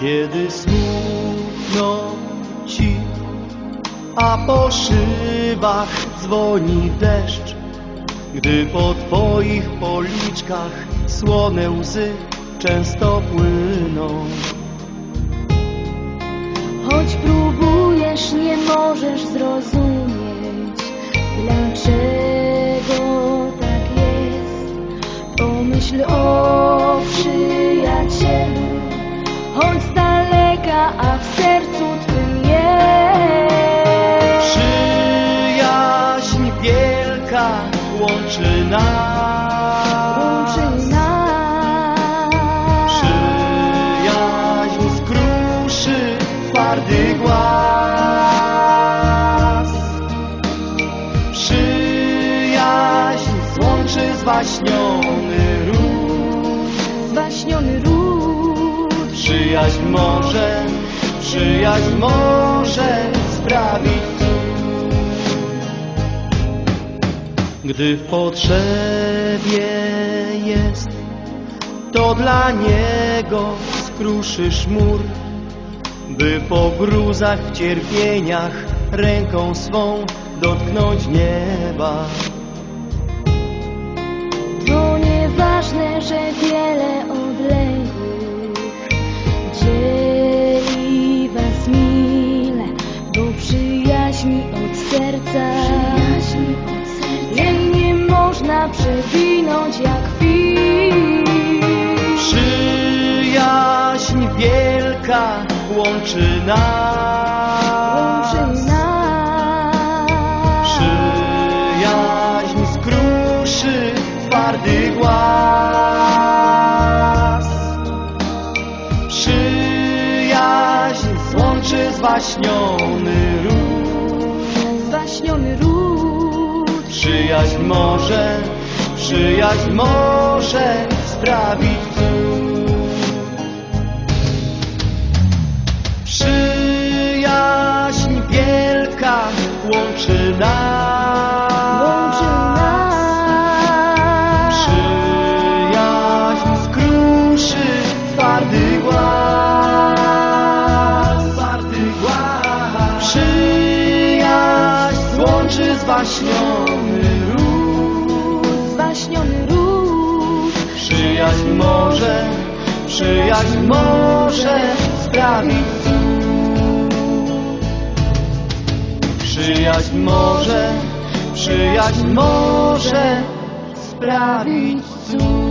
Kiedy smutno ci, a po szybach dzwoni deszcz, gdy po twoich policzkach słone łzy często płyną. Choć próbujesz, nie możesz zrozumieć, dlaczego tak jest. Pomyśl o przyjacielu, choć z daleka, a w sercu twym jest. Przyjaźń wielka łączy nas. Łączy nas. Przyjaźń skruszy twardy głaz. Przyjaźń złączy zwaśniony ród. Przyjaźń może, przyjaźń może sprawić. Gdy w potrzebie jest, to dla niego skruszysz mur, by po gruzach w cierpieniach ręką swą dotknąć nieba. To nieważne, że wiele odległych przyjaźni od serca, jej nie można przewinąć jak fil. Przyjaźń wielka łączy nas. Łączy nas. Przyjaźń skruszy twardy głaz. Przyjaźń złączy zwaśniony ród. Przyjaźń może, przyjaźń może sprawić cud. Przyjaźń wielka łączy nas. Zwaśniony ród. Zwaśniony ród. Przyjaźń może, przyjaźń może sprawić cud. Przyjaźń może, przyjaźń może sprawić cud.